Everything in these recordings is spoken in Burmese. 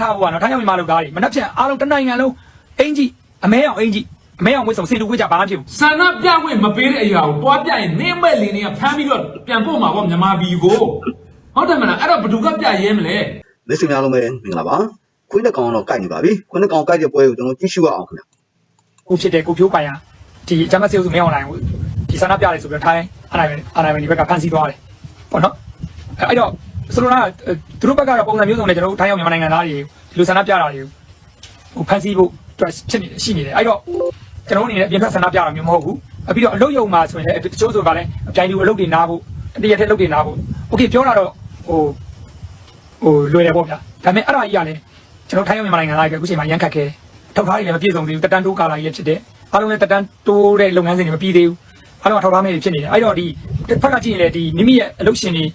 ထားဖို့ကနော်ထိုင်းရောက်မြန်မာလူသားတွေမနှက်ဖြန်အားလုံးတစ်နိုင်ငံလုံးအင်ကြီးအမဲအောင်အင်ကြီးအမဲအောင်ဝစ်ဆောင်စေတူဝစ်ကြဘာမှဖြစ်ဘူးဆန္ဒပြခွင့်မပေးတဲ့အရာကိုတွားပြရင်နင်းမဲ့လင်းတွေကဖမ်းပြီးတော့ပြန်ပို့မှာပေါ့မြန်မာပြည်ကိုဟုတ်တယ်မလားအဲ့တော့ဘယ်သူကပြရဲမလဲမိတ်ဆွေများလုံးပဲမင်္ဂလာပါခွင်းတစ်ကောင်တော့ကြိုက်နေပါပြီခွင်းတစ်ကောင်ကြိုက်တဲ့ပွဲကိုကျွန်တော်ကြည့်ရှုရအောင်ခင်ဗျကိုဖြစ်တဲ့ကိုဖြိုးပိုင်ရဒီဂျမတ်စေုပ်စုမင်းအောင်လိုင်းကိုဒီဆန္ဒပြတယ်ဆိုပြီးတော့ထိုင်းအာနိုင်အာနိုင်ဒီဘက်ကဖန်ဆီးသွားတယ်ပေါ့နော်အဲ့တော့ ဆိုလိုတာသူတို့ဘက်ကတော့ပုံစံမျိုးစုံနဲ့ကျွန်တော်တို့ထိုင်းရောက်မြန်မာနိုင်ငံသားတွေဒီလိုဆန္ဒပြတာတွေကိုဟိုဖန်ဆီးဖို့အတွက်ဖြစ်နေရှိနေတယ်အဲ့တော့ကျွန်တော်တို့အနေနဲ့အပြင်ဘက်ဆန္ဒပြတာမျိုးမဟုတ်ဘူးအပြီးတော့အလုတ်ယုံမှာဆိုရင်လည်းတချို့ဆိုပါလဲအပြိုင်လူအလုတ်တွေနားဖို့တရတဲ့အလုတ်တွေနားဖို့โอเคပြောတာတော့ဟိုဟိုလွယ်တယ်ပေါ့ဗျာဒါပေမဲ့အဲ့ဒါကြီးကလည်းကျွန်တော်ထိုင်းရောက်မြန်မာနိုင်ငံသားတွေအခုချိန်မှာရန်ခတ်ခဲ့တယ်ထောက်ထားတွေလည်းမပြည့်စုံသေးဘူးတက်တန်းတိုးကာလာကြီးလည်းဖြစ်တယ်အားလုံးလည်းတက်တန်းတိုးတဲ့လုပ်ငန်းစဉ်တွေမပြီးသေးဘူးအားလုံးကထောက်ထားမဲ့တွေဖြစ်နေတယ်အဲ့တော့ဒီတစ်ဖက်ကကြည့်ရင်လည်းဒီမိမိရဲ့အလုပ်ရှင်တွေ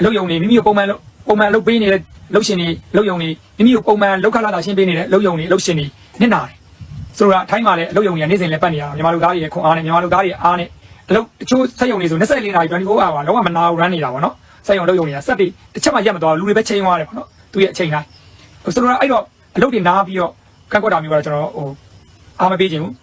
အလုပ်ယုံတွေမိမိကိုပုံမှန်လုပ်ပုံမှန်လုပ်ပေးနေတဲ့လုပ်ရှင်တွေလုပ်ယုံတွေမိမိကိုပုံမှန်လောက်ခလာတာရှင်းပေးနေတဲ့လုပ်ယုံတွေလုပ်ရှင်တွေနစ်နာတယ်ဆိုတော့ထိုင်းမှာလည်းအလုပ်ယုံတွေကနေ့စဉ်လည်းပတ်နေရတာမြန်မာလူသားတွေရဲ့ခွန်အားနဲ့မြန်မာလူသားတွေအားနဲ့အလုပ်တချို့စက်ယုံတွေဆို24နာရီ24 hour လုံးဝမနာဘူး run နေတာပေါ့နော်စက်ယုံလုပ်ယုံတွေကစက်တွေတစ်ချက်မှရက်မသွားဘူးလူတွေပဲချိန်သွားတယ်ပေါ့နော်သူရဲ့အချိန်တိုင်းဆိုတော့အဲ့တော့အလုပ်တွေနားပြီးတော့ကန့်ကွက်တာမျိုးကတော့ကျွန်တော်ဟိုအားမပေးခြင်းဘူး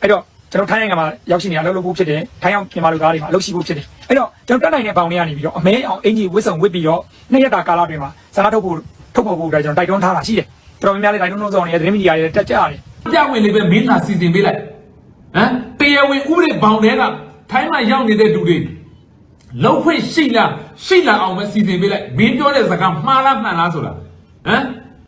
အဲ့တော့ကျွန်တော်ထိုင်းနိုင်ငံမှာရောက်ရှိနေရအလုပ်လုပ်ဖို့ဖြစ်တယ်ထိုင်းအောင်မြန်မာလူသားတွေမှာအလုပ်ရှိဖို့ဖြစ်တယ် အဲ့တော့ကျွန်တော်တက်နိုင်တဲ့ဘောင်တွေကနေပြီးတော့အမဲအောင်အင်ကြီးဝစ်စုံဝစ်ပြီးတော့နှစ်ရက်တာကာလအတွင်းမှာဇာတ်ထုတ်ဖို့ထုတ်ဖို့ဖို့အတွက်ကျွန်တော်တိုက်တွန်းထားတာရှိတယ်တော်တော်များများလေးတိုက်တွန်းလို့ဆောင်နေတဲ့သတင်းမီဒီယာတွေတက်ကြရတယ်ပြခွင့်လေးပဲမင်းသာစီစဉ်ပေးလိုက်ဟမ်တရားဝင်ဥပဒေဘောင်တွေကထိုင်းမှာရောက်နေတဲ့လူတွေလောက်ခွင့်ရှိလားရှိလားအောင်ပဲစီစဉ်ပေးလိုက်မင်းပြောတဲ့စကားမှားလားမှန်လားဆိုတာဟမ်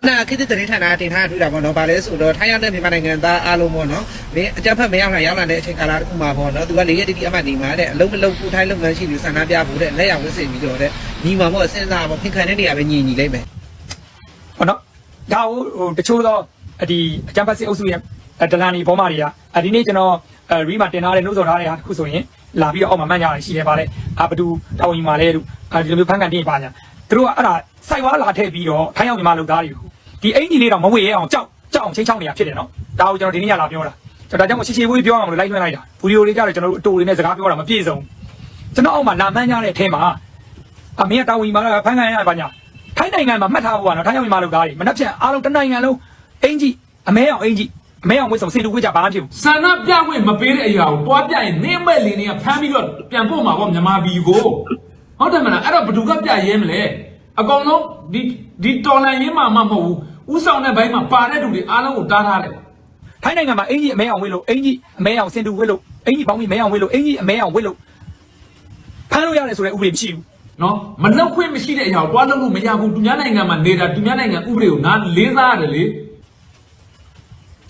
နာခိတသတင်းဌာနတင်ထားတွေ့တာပေါ့နော်။ဗာလဲဆိုတော့ထိုင်းရောက်တဲ့မြန်မာနိုင်ငံသားအားလုံးပေါ့နော်။မင်းအကြမ်းဖက်မရောက်လာရောက်လာတဲ့အချိန်ကာလတစ်ခုမှာပေါ့နော်။သူကလေရက်တိတိအမှတ်နေမှာတဲ့အလုံးမလုံးဖူထိုင်းလုပ်ငန်းရှိပြီးဆန္ဒပြဖို့တဲ့လက်ရဝစ်စင်ပြီးတော့တဲ့ညီမှာပေါ့စဉ်းစားပေါ့ဖင်ခံတဲ့နေရာပဲညီညီလိုက်မယ်ဟုတ်နော်ဒါကိုဟိုတချို့သောအဒီအကြံဖတ်စစ်အုပ်စုရဲ့ဒလန်ဒီဘောမာတွေကဒီနေ့ကျွန်တော်ရီမှာတင်ထားတဲ့နှုတ်ဆော်ထားတဲ့ဟာတစ်ခုဆိုရင်လာပြီးတော့အောက်မှာမှတ်ကြရရှိတယ်ပါလေအာဘဒူတောင်းရင်มาလဲလို့ဒီလိုမျိုးဖန်ကန်တင်ပါညာသူတို့ကအဲ့ဒါစိုက်ဝါလာထည့်ပြီးတော့ထိုင်းအောင်ညီမလုပ်သားတွေကို ဒီအင်ကြီးလေးတော့မဝေရအောင်ကြောက်ကြောက်အောင်ချင်းချောင်းနေတာဖြစ်တယ်နော်ဒါကိုကျွန်တော်ဒီနေ့ညလာပြောတာကျွန်တော်ဒါကြောင့်ချီချီဝေးပြောအောင်လို့လိုက်ထွန်းလိုက်တာဗီဒီယိုလေးကြတော့ကျွန်တော်တို့အတူတွေနဲ့စကားပြောတာမပြည့်စုံကျွန်တော်အောက်မှာလာမှန်းကြတဲ့အထဲမှာအမေကတောင်းရင်มาဖန်ကန်ရပါညာထိုင်းနိုင်ငံမှာမှတ်ထားဖို့ကနော်ထိုင်းရောက်မြန်မာလူသားတွေမနှက်ဖြန်အားလုံးတစ်နိုင်ငံလုံးအင်ကြီးအမဲအောင်အင်ကြီးအမဲအောင်ဝစ်ဆောင်စေတူဝစ်ကြဘာမှဖြစ်ဘူးဆန္ဒပြခွင့်မပေးတဲ့အရာကိုတွားပြရင်နင်းမဲ့လင်းတွေကဖမ်းပြီးတော့ပြန်ပို့မှာပေါ့မြန်မာပြည်ကိုဟုတ်တယ်မလားအဲ့တော့ဘယ်သူကပြရဲမလဲအကောင်လုံးဒီဒီတော်လန်ရင်းမှာမှမဟုတ်ဘူး ဥဆောင်တဲ့ဘိုင်းမှာပါတဲ့လူတွေအားလုံးကိုတားထားတယ်ထိုင်းနိုင်ငံမှာအင်ကြီးအမဲအောင်ဝစ်လို့အင်ကြီးအမဲအောင်စင်တူဝစ်လို့အင်ကြီးပေါင်းပြီးမဲအောင်ဝစ်လို့အင်ကြီးအမဲအောင်ဝစ်လို့ဖမ်းလို့ရတယ်ဆိုတဲ့ဥပဒေမရှိဘူးနော်မလောက်ခွင့်မရှိတဲ့အရာကိုတွားလုပ်လို့မရဘူးသူများနိုင်ငံမှာနေတာသူများနိုင်ငံဥပဒေကိုနားလေးစားရတယ်လေ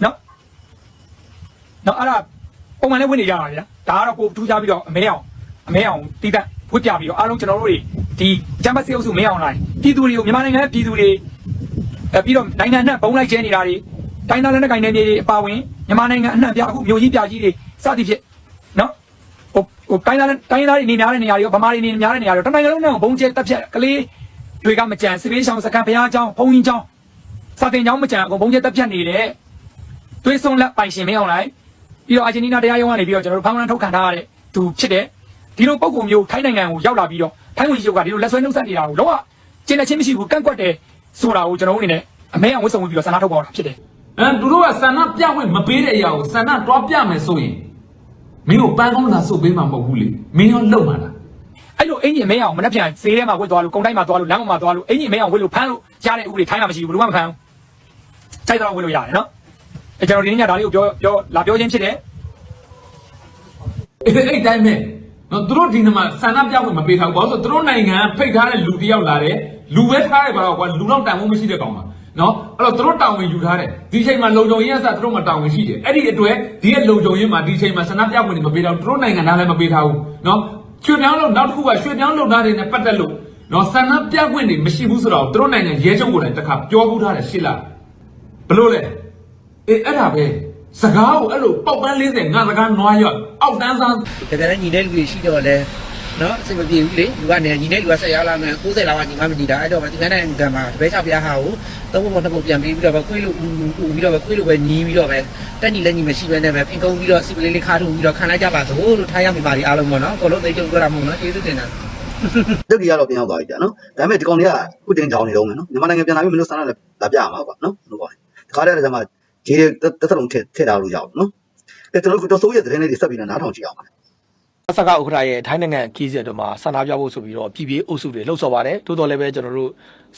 နော်နော်အဲ့ဒါပုံမှန်လည်းဝစ်နေကြတာဗျာဒါကတော့ကိုထူးခြားပြီးတော့အမဲအောင်အမဲအောင်တီးတန့်ဝစ်ပြပြီးတော့အားလုံးကျွန်တော်တို့တွေဒီဂျမ်ဘတ်စီအုပ်စုမဲအောင်လိုက်ပြည်သူတွေကိုမြန်မာနိုင်ငံရဲ့ပြည်သူတွေ အဲပြီးတော့နိုင်ငံနဲ့ဘုံလိုက်ကျဲနေတာတွေတိုင်းသားလက်နက်ကိုင်နယ်မြေတွေအပါဝင်မြန်မာနိုင်ငံအနှံ့ပြအခုမြို့ကြီးပြကြီးတွေစသည်ဖြင့်နော်ဟိုဟိုတိုင်းသားတိုင်းသားတွေနေများတဲ့နေရာတွေရောဗမာတွေနေများတဲ့နေရာတွေရောတနိုင်ငံလုံးနဲ့ဘုံကျဲတက်ဖြတ်ကလေးတွေကမကြံစပေးဆောင်စကန်ဘုရားကျောင်းဘုံကြီးကျောင်းစာတင်ကျောင်းမကြံအကုန်ဘုံကျဲတက်ဖြတ်နေတဲ့သွေးဆုံးလက်ပိုင်ရှင်မင်းအောင်လိုက်ပြီးတော့အာဂျင်တီးနားတရားရုံးကနေပြီးတော့ကျွန်တော်တို့ဖောင်းလန်းထုတ်ခံထားရတဲ့သူဖြစ်တဲ့ဒီလိုပုံကုမျိုးထိုင်းနိုင်ငံကိုရောက်လာပြီးတော့ထိုင်းဝင်ကြီးချုပ်ကဒီလိုလက်ဆွဲနှုတ်ဆက်နေတာကိုတော့ကျင်းတဲ့ချင်းမရှိဘူးကန့်ကွက်တယ် ဆိုတာကိုကျွန်တော်တို့အနေနဲ့အမဲအောင်ဝတ်ဆောင်ပြီးတော့ဆန္ဒထုတ်ပေါ်တာဖြစ်တယ်ဟမ်သူတို့ကဆန္ဒပြခွင့်မပေးတဲ့အရာကိုဆန္ဒတွားပြမယ်ဆိုရင်မင်းကိုပန်းကောင်းလာစုပ်ပေးမှာမဟုတ်ဘူးလေမင်းရောလုံမှာလားအဲ့လိုအင်ကြီးအမဲအောင်မနှက်ပြန်ဈေးထဲမှာဝတ်သွားလို့ကုန်တိုင်းမှာသွားလို့လမ်းပေါ်မှာသွားလို့အင်ကြီးအမဲအောင်ဝတ်လို့ဖမ်းလို့ရတဲ့ဥပဒေထိုင်းမှာမရှိဘူးဘယ်လိုမှမဖမ်းဘူးစိုက်တော့ဝတ်လို့ရတယ်နော်အဲကျွန်တော်ဒီနေ့ညဒါလေးကိုပြောပြောလာပြောချင်းဖြစ်တယ်အဲ့အဲ့တိုင်းပဲနော်သူတို့ဒီနေ့မှာဆန္ဒပြခွင့်မပေးထားဘူးဘာလို့လဲဆိုတော့သူတို့နိုင်ငံဖိတ်ထားတဲ့လူတစ်ယောက်လာတယ် လူပဲထားတယ်ပါတော့ကွာလူတော့တန်ဖို့မရှိတဲ့ကောင်ပါနော်အဲ့တော့သူတို့တောင်းဝင်ယူထားတယ်ဒီချိန်မှာလုံခြုံရေးအစသူတို့မှာတောင်းဝင်ရှိတယ်အဲ့ဒီအတွက်ဒီရဲ့လုံခြုံရေးမှာဒီချိန်မှာဆန္ဒပြခွင့်တွေမပေးတော့သူတို့နိုင်ငံသားလည်းမပေးထားဘူးနော်ရွှေပြောင်းလို့နောက်တစ်ခုကရွှေပြောင်းလုံသားတွေနဲ့ပတ်သက်လို့နော်ဆန္ဒပြခွင့်တွေမရှိဘူးဆိုတော့သူတို့နိုင်ငံရဲချုပ်ကိုလည်းတစ်ခါပြောဘူးထားတယ်ရှစ်လားဘလို့လဲအေးအဲ့ဒါပဲစကားကိုအဲ့လိုပေါက်ပန်း40ငါစကားနွားရွက်အောက်တန်းစား။တကယ်လည်းညီတဲ့လူတွေရှိတော့လဲ နော်အဆင်မပြေဘူးလေလူကနေညီတဲ့လူကဆက်ရောက်လာမယ်60လောက်ကညီမမညီတာအဲ့တော့ဒီကနေ့ကမှာတပည့်ချပြားဟာကိုသုံးဖို့နှစ်ဖို့ပြန်ပြီးပြီးတော့ပဲခွေးလို့ပြီးတော့ပဲခွေးလို့ပဲညီးပြီးတော့ပဲတက်ညီလက်ညီမရှိပဲနဲ့ပဲဖင်ကုန်းပြီးတော့စီပလေးလေးခါထုတ်ပြီးတော့ခံလိုက်ကြပါစို့လို့ထားရမိပါဒီအားလုံးပေါ့နော်အကုန်လုံးသိကြုံကြတာမဟုတ်နော်ကျေးဇူးတင်တာတက်ကြီးကတော့ပြန်ရောက်သွားပြီကြာနော်ဒါပေမဲ့ဒီကောင်တွေကခုတင်ကြောင်နေတော့မယ်နော်မြန်မာနိုင်ငံပြန်လာပြီးမင်းတို့ဆန္ဒလာပြရမှာကွာနော်ဟုတ်ပါဘူးဒီခါတည်းကမှဂျေးတက်တက်လုံးထည့်ထည့်ထားလို့ရအောင်နော်အဲကျွန်တော်တို့ဆိုရဲ့သတင်းလေးတွေဆက်ပြီးတော့နားထောင်ကြည့်အောင်ပါ အစကဥက္ကဋ္ဌရဲ့ထိုင်းနိုင်ငံခီးစစ်တို့မှာဆန္ဒပြဖို့ဆိုပြီးတော့ပြည်ပြည်အုပ်စုတွေလှုပ်ဆော်ပါတယ်တိုးတော်လည်းပဲကျွန်တော်တို့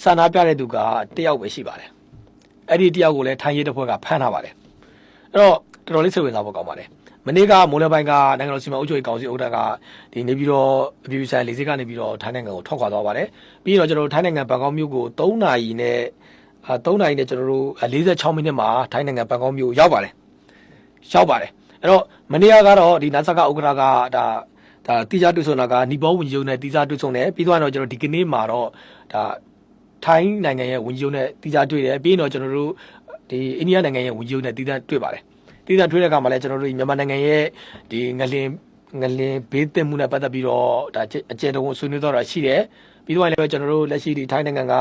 ဆန္ဒပြတဲ့သူကတယောက်ပဲရှိပါတယ်အဲ့ဒီတယောက်ကိုလည်းထိုင်းရဲတပ်ဖွဲ့ကဖမ်းထားပါတယ်အဲ့တော့တော်တော်လေးစိတ်ဝင်စားဖို့ကောင်းပါတယ်မနေ့ကမိုးလပိုင်းကနိုင်ငံတော်စီမံအုပ်ချုပ်ရေးကောင်စီဥက္ကဋ္ဌကဒီနေပြီးတော့အပြည်ပြည်ဆိုင်လေဆိပ်ကနေပြီးတော့ထိုင်းနိုင်ငံကိုထွက်ခွာသွားပါတယ်ပြီးတော့ကျွန်တော်တို့ထိုင်းနိုင်ငံဘန်ကောက်မြို့ကို3နာရီနဲ့အာ3နာရီနဲ့ကျွန်တော်တို့46မိနစ်မှာထိုင်းနိုင်ငံဘန်ကောက်မြို့ရောက်ပါတယ်ရောက်ပါတယ် အဲ့တော့မနေ့ကတော့ဒီနာဆာကဥက္ကဋ္ဌကဒါဒါတိကျတွေ့ဆုံတာကနီပေါဝန်ကြီးချုပ်နဲ့တိကျတွေ့ဆုံတယ်ပြီးတော့တော့ကျွန်တော်ဒီကနေ့မှာတော့ဒါထိုင်းနိုင်ငံရဲ့ဝန်ကြီးချုပ်နဲ့တိကျတွေ့တယ်ပြီးရင်တော့ကျွန်တော်တို့ဒီအိန္ဒိယနိုင်ငံရဲ့ဝန်ကြီးချုပ်နဲ့တိကျတွေ့ပါတယ်တိကျတွေ့တဲ့အခါမှာလည်းကျွန်တော်တို့ဒီမြန်မာနိုင်ငံရဲ့ဒီငလင်ငလင်ဘေးသင့်မှုနဲ့ပတ်သက်ပြီးတော့ဒါအကျဉ်းတုံးဆွေးနွေးတော့တာရှိတယ်ပြီးတော့လည်းပဲကျွန်တော်တို့လက်ရှိဒီထိုင်းနိုင်ငံက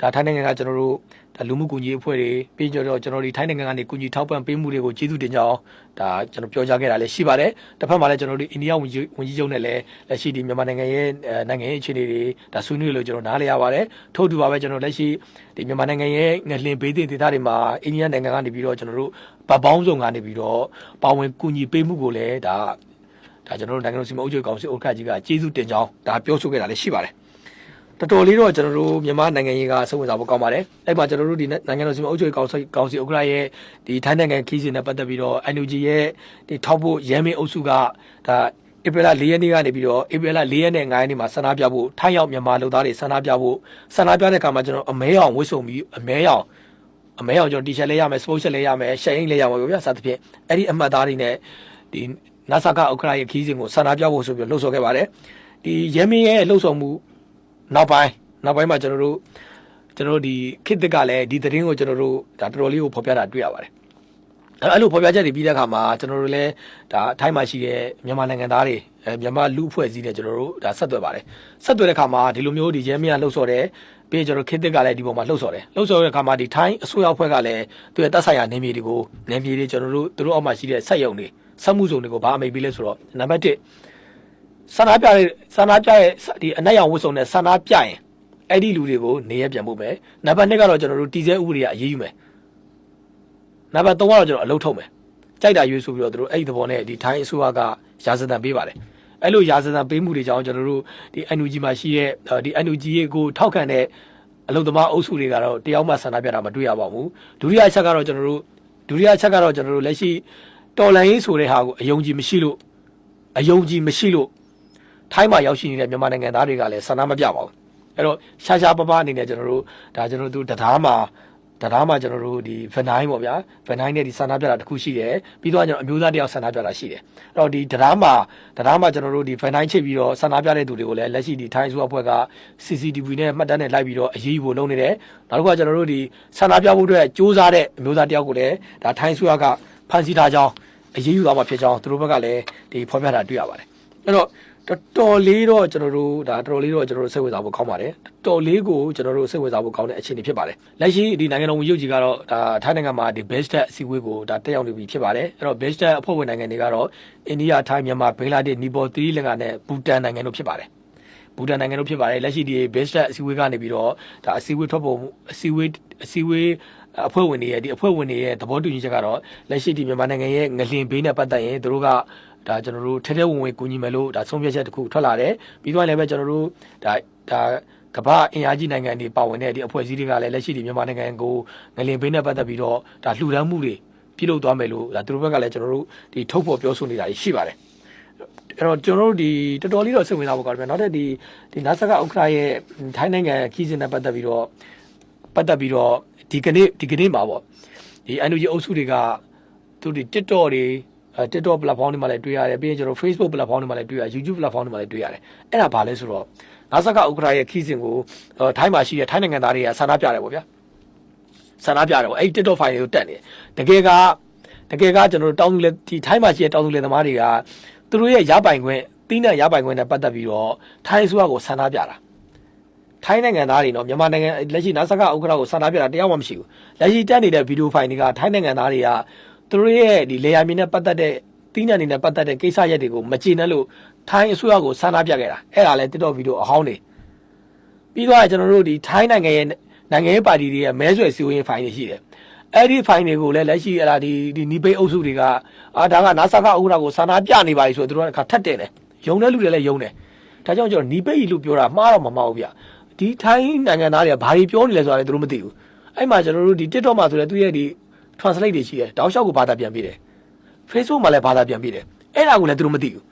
ဒါထိုင်းနိုင်ငံကကျွန်တော်တို့ဒါလူမှုကူညီရေးအဖွဲ့တွေပြီးကြတော့ကျွန်တော်ဒီထိုင်းနိုင်ငံကနေကူညီထောက်ပံ့ပေးမှုတွေကိုကျေးဇူးတင်ကြအောင်ဒါကျွန်တော်ပြောကြားခဲ့တာလည်းရှိပါတယ်တစ်ဖက်မှာလည်းကျွန်တော်တို့အိန္ဒိယဝန်ကြီးဝန်ကြီးချုပ်နဲ့လည်းလက်ရှိဒီမြန်မာနိုင်ငံရဲ့အဲနိုင်ငံရေးအခြေအနေတွေဒါဆွေးနွေးလို့ကျွန်တော်နားလည်ရပါတယ်ထို့တူပါပဲကျွန်တော်လက်ရှိဒီမြန်မာနိုင်ငံရဲ့ငလင်ဘေးသင့်ဒေသတွေမှာအိန္ဒိယနိုင်ငံကနေပြီးတော့ကျွန်တော်တို့ဗတ်ပေါင်းဆောင်ကနေပြီးတော့ပါဝင်ကူညီပေးမှုကိုလည်းဒါဒါကျွန်တော်တို့နိုင်ငံတော်စီမံအုပ်ချုပ်ရေးကောင်စီဥက္ကဋ္ဌကြီးကကျေးဇူးတင်ကြောင်းဒါပြောဆိုခဲ့တာလည်းရှိပါတယ် တော်တော်လေးတော့ကျွန်တော်တို့မြန်မာနိုင်ငံရေးကစိတ်ဝင်စားဖို့ကောင်းပါတယ်။အဲ့မှာကျွန်တော်တို့ဒီနိုင်ငံတော်စီမံအုပ်ချုပ်ရေးကောင်စီကောင်စီဥက္ကဋ္ဌရဲ့ဒီထိုင်းနိုင်ငံခီးစဉ်နဲ့ပတ်သက်ပြီးတော့ NUG ရဲ့ဒီထောက်ဖို့ရန်မင်းအုပ်စုကဒါဧပြီလ၄ရက်နေ့ကနေပြီးတော့ဧပြီလ၄ရက်နဲ့9ရက်နေ့မှာဆန္ဒပြဖို့ထိုင်းရောက်မြန်မာလူသားတွေဆန္ဒပြဖို့ဆန္ဒပြတဲ့အခါမှာကျွန်တော်အမဲအောင်ဝှစ်ဆုံပြီးအမဲအောင်အမဲအောင်ကျွန်တော်တီရှပ်လေးရမယ်စပို့ရှပ်လေးရမယ်ရှယ်အိတ်လေးရမယ်ဗျာစသဖြင့်အဲ့ဒီအမှတ်သားတွေနဲ့ဒီနာဆာကဥက္ကဋ္ဌရဲ့ခီးစဉ်ကိုဆန္ဒပြဖို့ဆိုပြီးလှုပ်ဆော်ခဲ့ပါတယ်ဒီရန်မင်းရဲ့လှုပ်ဆော်မှု နောက်ပိုင်းနောက်ပိုင်းမှာကျွန်တော်တို့ကျွန်တော်တို့ဒီခေတ်သစ်ကလည်းဒီသတင်းကိုကျွန်တော်တို့ဒါတော်တော်လေးကိုဖော်ပြတာတွေ့ရပါတယ်အဲ့အဲ့လိုဖော်ပြချက်တွေပြီးတဲ့အခါမှာကျွန်တော်တို့လည်းဒါအထိုင်းမှာရှိတဲ့မြန်မာနိုင်ငံသားတွေအဲမြန်မာလူအဖွဲ့အစည်းတွေကျွန်တော်တို့ဒါဆက်သွယ်ပါတယ်ဆက်သွယ်တဲ့အခါမှာဒီလိုမျိုးဒီရဲမရလှုပ်ဆော်တယ်ပြီးရင်ကျွန်တော်ခေတ်သစ်ကလည်းဒီပုံမှာလှုပ်ဆော်တယ်လှုပ်ဆော်တဲ့အခါမှာဒီထိုင်းအစိုးရအဖွဲ့ကလည်းသူရဲ့တပ်ဆိုင်ရာနေမြေတွေကိုနေမြေတွေကျွန်တော်တို့သူတို့အောက်မှာရှိတဲ့စက်ရုံတွေစက်မှုစုံတွေကိုဘာအမိတ်ပေးလဲဆိုတော့နံပါတ်1 ဆန္ဒပြတဲ့ဆန္ဒပြရဲ့ဒီအနက်ရောင်ဝတ်စုံနဲ့ဆန္ဒပြရင်အဲ့ဒီလူတွေကိုနေရပြန်ဖို့မယ်နံပါတ်2ကတော့ကျွန်တော်တို့တီစဲဥပဒေကအရေးယူမယ်နံပါတ်3ကတော့ကျွန်တော်အလုပ်ထုတ်မယ်ကြိုက်တာရွေးဆိုပြီးတော့တို့အဲ့ဒီသဘောနဲ့ဒီထိုင်းအစိုးရကရာဇသံပေးပါတယ်အဲ့လိုရာဇသံပေးမှုတွေကြောင့်ကျွန်တော်တို့ဒီ NUG မှာရှိတဲ့ဒီ NUG ရဲ့ကိုထောက်ခံတဲ့အလုပ်သမားအုပ်စုတွေကတော့တယောက်မှဆန္ဒပြတာမတွေ့ရပါဘူးဒုတိယအချက်ကတော့ကျွန်တော်တို့ဒုတိယအချက်ကတော့ကျွန်တော်တို့လက်ရှိတော်လန်ရေးဆိုတဲ့ဟာကိုအယုံကြည်မရှိလို့အယုံကြည်မရှိလို့ ထိုင်းမှာရောက်ရှိနေတဲ့မြန်မာနိုင်ငံသားတွေကလည်းဆန္ဒမပြပါဘူးအဲ့တော့ရှားရှားပပအနေနဲ့ကျွန်တော်တို့ဒါကျွန်တော်တို့တရားမှာတရားမှာကျွန်တော်တို့ဒီဗနိုင်းပေါ့ဗျာဗနိုင်းနဲ့ဒီဆန္ဒပြတာတစ်ခုရှိတယ်ပြီးတော့ကျွန်တော်အမျိုးသားတယောက်ဆန္ဒပြတာရှိတယ်အဲ့တော့ဒီတရားမှာတရားမှာကျွန်တော်တို့ဒီဗနိုင်းချိတ်ပြီးတော့ဆန္ဒပြတဲ့သူတွေကိုလည်းလက်ရှိဒီထိုင်းစုအဖွဲ့က CCTV နဲ့မှတ်တမ်းနဲ့လိုက်ပြီးတော့အရေးယူဖို့လုပ်နေတယ်နောက်တစ်ခုကကျွန်တော်တို့ဒီဆန္ဒပြဖို့အတွက်စ조사တဲ့အမျိုးသားတယောက်ကိုလည်းဒါထိုင်းစုကဖမ်းဆီးထားကြောင်းအရေးယူသွားမှာဖြစ်ကြောင်းသူတို့ဘက်ကလည်းဒီဖော်ပြတာတွေ့ရပါတယ် အဲ့တော့တော်တော်လေးတော့ကျွန်တော်တို့ဒါတော်တော်လေးတော့ကျွန်တော်တို့စိတ်ဝင်စားဖို့ကောင်းပါတယ်တော်တော်လေးကိုကျွန်တော်တို့စိတ်ဝင်စားဖို့ကောင်းတဲ့အခြေအနေဖြစ်ပါတယ်လက်ရှိဒီနိုင်ငံတော်ဝန်ကြီးချုပ်ကြီးကတော့ဒါထိုင်းနိုင်ငံမှာဒီ best အစည်းအဝေးကိုဒါတက်ရောက်နေပြီဖြစ်ပါတယ်အဲ့တော့ best အဖွဲ့ဝင်နိုင်ငံတွေကတော့အိန္ဒိယထိုင်းမြန်မာဘင်္ဂလားဒေ့ရှ်နီပေါ်သီရိလင်္ကာနဲ့ဘူတန်နိုင်ငံတို့ဖြစ်ပါတယ်ဘူတန်နိုင်ငံတို့ဖြစ်ပါတယ်လက်ရှိဒီ best အစည်းအဝေးကနေပြီးတော့ဒါအစည်းအဝေးထွက်ပေါ်မှုအစည်းအဝေးအစည်းအဝေးအဖွဲ့ဝင်တွေရဲ့ဒီအဖွဲ့ဝင်တွေရဲ့သဘောတူညီချက်ကတော့လက်ရှိဒီမြန်မာနိုင်ငံရဲ့ငလင်ဘေးနဲ့ပတ်သက်ရင်သူတို့က ဒါကျွန်တော်တို့ထဲထဲဝင်ဝင်ကူညီမယ်လို့ဒါဆုံးဖြတ်ချက်တစ်ခုထွက်လာတယ်ပြီးတော့လည်းပဲကျွန်တော်တို့ဒါဒါကမ္ဘာအင်အားကြီးနိုင်ငံတွေပါဝင်တဲ့ဒီအဖွဲ့အစည်းတွေကလည်းလက်ရှိဒီမြန်မာနိုင်ငံကိုငလင်ဘေးနဲ့ပတ်သက်ပြီးတော့ဒါလှူဒန်းမှုတွေပြုလုပ်သွားမယ်လို့ဒါသူတို့ဘက်ကလည်းကျွန်တော်တို့ဒီထုတ်ဖော်ပြောဆိုနေတာရှိပါတယ်အဲ့တော့ကျွန်တော်တို့ဒီတော်တော်လေးတော့စိတ်ဝင်စားဖို့ကောင်းတယ်နောက်တဲ့ဒီဒီနာဆာကဥက္ကရာရဲ့ထိုင်းနိုင်ငံခီးစဉ်နဲ့ပတ်သက်ပြီးတော့ပတ်သက်ပြီးတော့ဒီကနေ့ဒီကနေ့မှာပေါ့ဒီ NUG အုပ်စုတွေကသူဒီ TikTok တွေအဲ TikTok platform တွေမှာလည်းတွေ့ရတယ်ပြီးရင်ကျွန်တော် Facebook platform တွေမှာလည်းတွေ့ရတယ် YouTube platform တွေမှာလည်းတွေ့ရတယ်အဲ့ဒါဘာလဲဆိုတော့နာဆာကဥက္ကရာရဲ့ခီးစဉ်ကိုထိုင်းမှာရှိတဲ့ထိုင်းနိုင်ငံသားတွေကဆန္ဒပြတယ်ပေါ့ဗျာဆန္ဒပြတယ်ပေါ့အဲ့ဒီ TikTok file တွေကိုတက်နေတယ်တကယ်ကတကယ်ကကျွန်တော်တို့တောင်းသူလေဒီထိုင်းမှာရှိတဲ့တောင်းသူလေသမားတွေကသူတို့ရဲ့ရပိုင်ခွင့်တီးနှံရပိုင်ခွင့်နဲ့ပတ်သက်ပြီးတော့ထိုင်းအစိုးရကိုဆန္ဒပြတာထိုင်းနိုင်ငံသားတွေနော်မြန်မာနိုင်ငံလက်ရှိနာဆာကဥက္ကရာကိုဆန္ဒပြတာတရားမှမရှိဘူးလက်ရှိတက်နေတဲ့ဗီဒီယိုဖိုင်တွေကထိုင်းနိုင်ငံသားတွေက သူတို့ရဲ့ဒီလေယာဉ်မြင့်နဲ့ပတ်သက်တဲ့တီးနှံနေနဲ့ပတ်သက်တဲ့ကိစ္စရက်တွေကိုမကျေနပ်လို့ထိုင်းအစိုးရကိုဆန္ဒပြခဲ့တာအဲ့ဒါလည်း TikTok ဗီဒီယိုအဟောင်းတွေပြီးတော့ကျွန်တော်တို့ဒီထိုင်းနိုင်ငံရဲ့နိုင်ငံရေးပါတီတွေရဲ့မဲဆွယ်စည်းဝေးရေးဖိုင်တွေရှိတယ်အဲ့ဒီဖိုင်တွေကိုလည်းလက်ရှိအဲ့ဒါဒီဒီနီပိတ်အုပ်စုတွေကအာဒါကနာဆာကဥက္ကဋ္ဌကိုဆန္ဒပြနေပါပြီဆိုတော့သူတို့ကထတ်တယ်လေယုံတဲ့လူတွေလည်းယုံတယ်ဒါကြောင့်ကျွန်တော်နီပိတ်လို့ပြောတာမှားတော့မမှားဘူးဗျဒီထိုင်းနိုင်ငံသားတွေကဘာတွေပြောနေလဲဆိုတာလည်းသူတို့မသိဘူးအဲ့မှာကျွန်တော်တို့ဒီ TikTok မှာဆိုလည်းသူရဲ့ဒီ translate တွေရှိတယ်တောက်လျှောက်ကိုဘာသာပြန်ပြတယ် Facebook မှာလည်းဘာသာပြန်ပြတယ်အဲ့ဒါကိုလည်းသူတို့မသိဘူး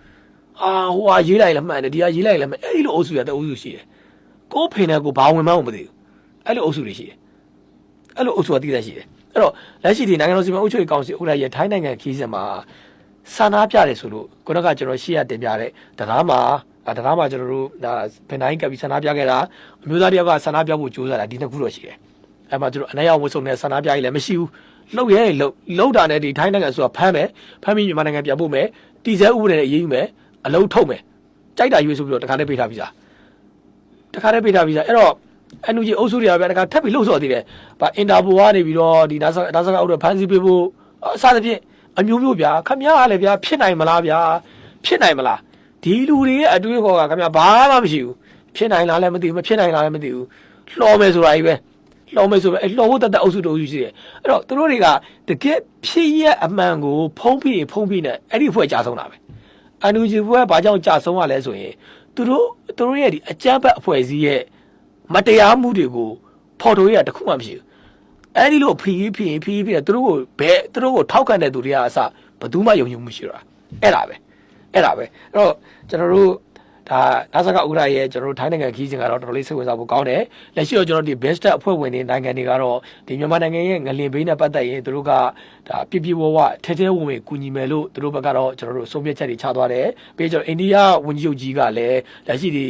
အာဟိုဟာရေးလိုက်လည်းမှန်တယ်ဒီဟာရေးလိုက်လည်းမှန်အဲ့ဒီလိုအုပ်စုရတဲ့အုပ်စုရှိတယ်ကိုယ်ဖေနဲ့ကိုဘာဝင်မှန်းမသိဘူးအဲ့လိုအုပ်စုတွေရှိတယ်အဲ့လိုအုပ်စုကတည်တဲ့ရှိတယ်အဲ့တော့လက်ရှိဒီနိုင်ငံတော်စီမံအုပ်ချုပ်ရေးကောင်စီဥက္ကဋ္ဌရဲ့ထိုင်းနိုင်ငံခီးစဉ်မှာဆန္ဒပြတယ်ဆိုလို့ခုနကကျွန်တော်ရှေ့ရတင်ပြတဲ့တရားမှာဒါတရားမှာကျွန်တော်တို့ဒါဖင်တိုင်းကပ်ပြီးဆန္ဒပြခဲ့တာအမျိုးသားတယောက်ကဆန္ဒပြဖို့ကြိုးစားတာဒီနှစ်ခုတော့ရှိတယ်အဲ့မှာကျွန်တော်အနိုင်အောင်ဝတ်စုံနဲ့ဆန္ဒပြရေးလည်းမရှိဘူး လှုပ်ရဲလှုပ်လှုပ်တာနဲ့ဒီထိုင်းနိုင်ငံဆိုတာဖမ်းမယ်ဖမ်းပြီးမြန်မာနိုင်ငံပြန်ပို့မယ်တီစဲဥပဒေနဲ့အေးအေးမယ်အလုံးထုတ်မယ်ကြိုက်တာရွေးဆိုပြီးတော့တခါတည်းပေးထားပြီးသားတခါတည်းပေးထားပြီးသားအဲ့တော့အန်ယူဂျီအုပ်စုတွေကဗျာတခါထပ်ပြီးလှုပ်ဆော်သေးတယ်။ဗာအင်တာပိုကနေပြီးတော့ဒီနာဆာနာဆာကအောက်တော့ဖန်စီပေးဖို့အစသဖြင့်အမျိုးမျိုးဗျာခမရကလည်းဗျာဖြစ်နိုင်မလားဗျာဖြစ်နိုင်မလားဒီလူတွေရဲ့အတွေ့အခေါ်ကခမရဘာမှမရှိဘူးဖြစ်နိုင်လားလည်းမသိဘူးမဖြစ်နိုင်လားလည်းမသိဘူးလှော်မယ်ဆိုတာကြီးပဲ လှော်မယ်ဆိုပဲအဲ့လှော်ဖို့တတ်တဲ့အုပ်စုတို့အုပ်စုရှိတယ်အဲ့တော့သူတို့တွေကတကယ်ဖြစ်ရဲ့အမှန်ကိုဖုံးပြီးဖုံးပြီးနဲ့အဲ့ဒီဖွဲ့ကြဆုံးတာပဲအန်ယူဂျီဘွဲဘာကြောင့်ကြာဆုံးရလဲဆိုရင်သူတို့သူတို့ရဲ့ဒီအကြမ်းဖက်အဖွဲ့အစည်းရဲ့မတရားမှုတွေကိုဖော်ထုတ်ရတခုမှမရှိဘူးအဲ့ဒီလိုဖီးဖီးဖီးဖီးသူတို့ကိုဘယ်သူတို့ကိုထောက်ခံတဲ့သူတွေကအစဘယ်သူမှယုံကြည်မှုမရှိတော့အဲ့ဒါပဲအဲ့ဒါပဲအဲ့တော့ကျွန်တော်တို့ ဒါနာဆာကဥက္ကရာရဲ့ကျွန်တော်တို့ထိုင်းနိုင်ငံခီးစဉ်ကတော့တော်တော်လေးစိတ်ဝင်စားဖို့ကောင်းတယ်လက်ရှိတော့ကျွန်တော်ဒီ best အဖွဲ့ဝင်တွေနိုင်ငံတွေကတော့ဒီမြန်မာနိုင်ငံရဲ့ငလင်ဘေးနဲ့ပတ်သက်ရင်သူတို့ကဒါပြပြဝဝထဲထဲဝင်ဝင်ကူညီမယ်လို့သူတို့ဘက်ကတော့ကျွန်တော်တို့ဆုံးဖြတ်ချက်တွေချသွားတယ်ပြီးကျွန်တော်အိန္ဒိယဝန်ကြီးချုပ်ကြီးကလည်းလက်ရှိဒီ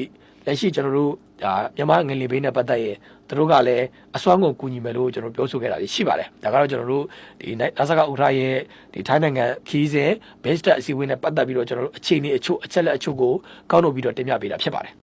လက်ရှိကျွန်တော်တို့ဒါမြန်မာငလင်ဘေးနဲ့ပတ်သက်ရင် သူတို့ကလည်းအစွမ်းကုန်ကူညီမယ်လို့ကျွန်တော်ပြောဆိုခဲ့တာရှိပါတယ်ဒါကတော့ကျွန်တော်တို့ဒီနာဆာကဥက္ကရာရဲ့ဒီထိုင်းနိုင်ငံခီးစဉ် best အစည်းအဝေးနဲ့ပတ်သက်ပြီးတော့ကျွန်တော်တို့အခြေအနေအချို့အချက်လက်အချို့ကိုကောက်နှုတ်ပြီးတော့တင်ပြပေးတာဖြစ်ပါတယ်